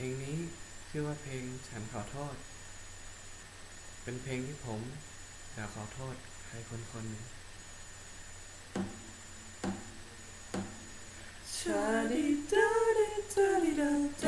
เพลงนี้ชื่อว่าเพลงฉันขอโทษ เป็นเพลงที่ผมอยากขอโทษใครคนคนหนึ่งชาดิดาดิดาดิดา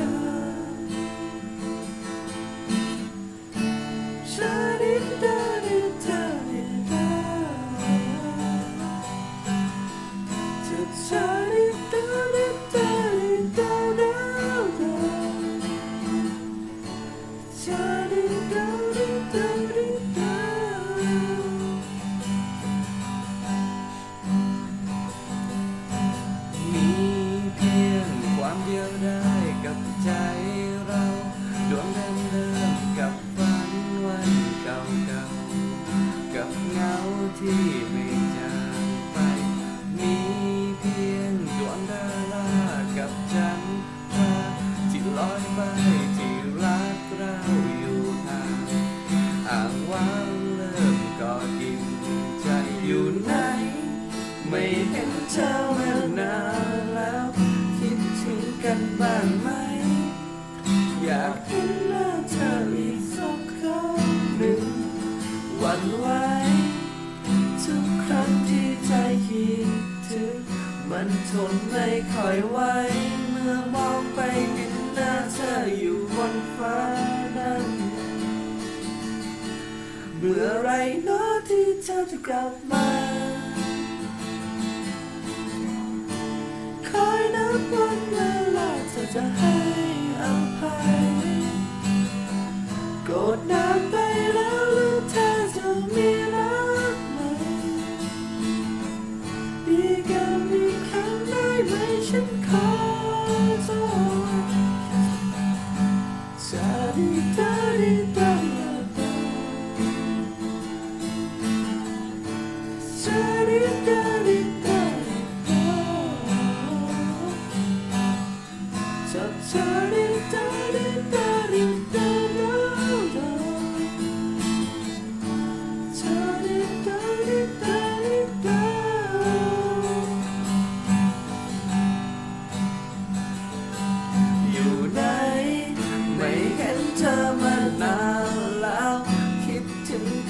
ไม่เห็นเธอมานานแล้ว คิดถึงกันบ้างไหม อยากเห็นหน้าเธออีกสักครั้งหนึ่งหวันไหวทุกครั้งที่ใจคิดถึงมันทนไม่ค่อยไหวเมื่อมองไปเห็นหน้าเธออยู่บนฟ้านั้นเมื่อไรเนาะที่เธอจะกลับมา คอยนับวันเวลาเธอจะให้อภัยโกรธนะ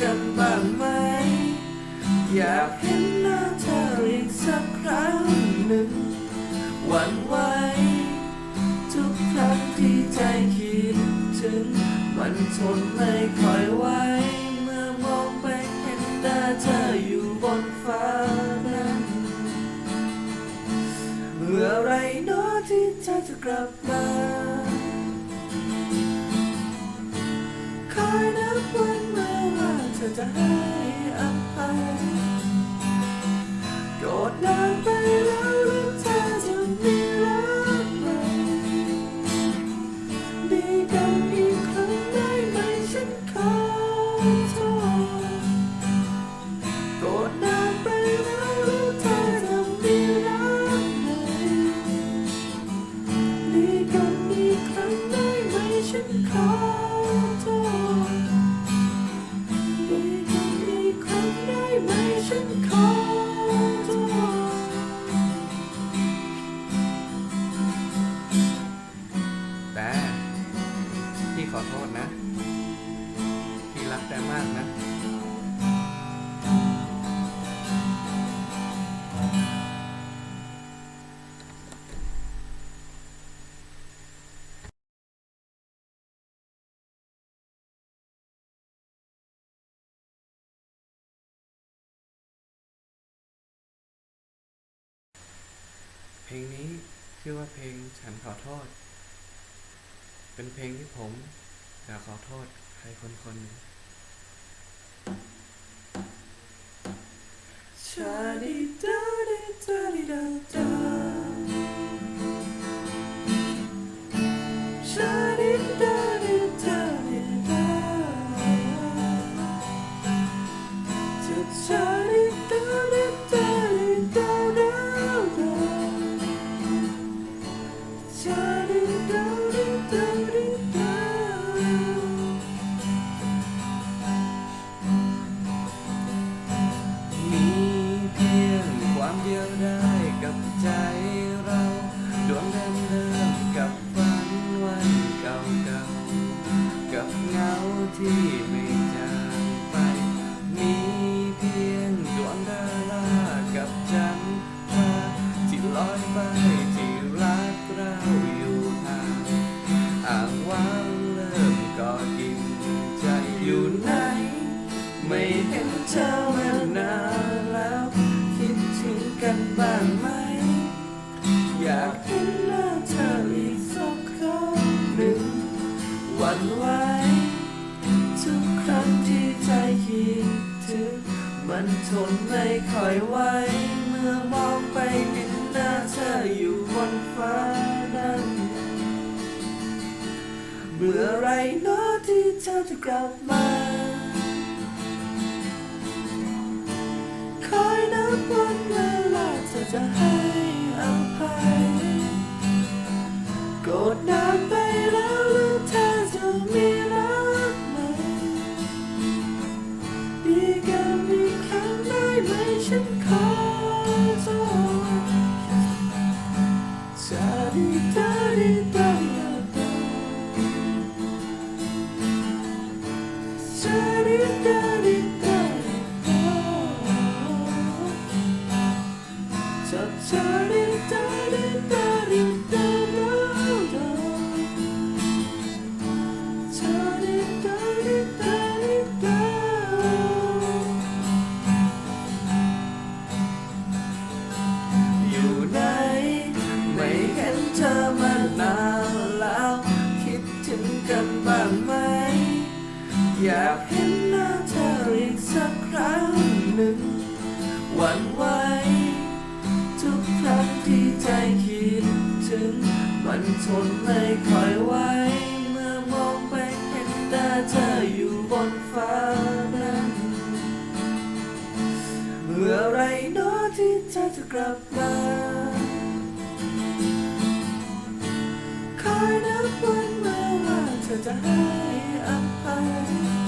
กันบ้างไหม อยากเห็นหน้าเธออีกสักครั้งหนึ่งหวันไหวทุกครั้งที่ใจคิดถึง มันทนไม่ค่อยไหวเมื่อมองไปเห็นหน้าเธออยู่บนฟ้านั้นเมื่อไรเนาะที่เธอจะกลับมา จะให้อภัยโกรธนานไป ลงนี้ชื่อว่าเพลงฉันขอโทษ เป็นเพลงที่ผมอยากขอโทษใครคนคนหนึ่งชาดิดาดิดาดิดา ได้กับใจเราดวงเดิมเดิมกับฝันวันเก่าเก่ากับเงาที่ไม่จางไป มีเพียงดวงดารากับจันทราที่ลอยไป อยไหวเมื่อมองไปเห็นหน้าเธออยู่บนฟ้านั้นเมื่อไรเนาะที่เธอจะกลับมาคอยนับวันเวลาเธอจะให้อภัย ชาดีตา อยากเห็นหน้าเธออีกสักครั้งหนึ่งหวันไหวทุกครั้งที่ใจคิดถึง มันทนไม่ค่อยไหวเมื่อมองไปเห็นหน้าเธออยู่บนฟ้านั้นเมื่อไรเนาะที่เธอจะกลับมาคอยนับวันเมื่อว่าเธอจะให้อภั ย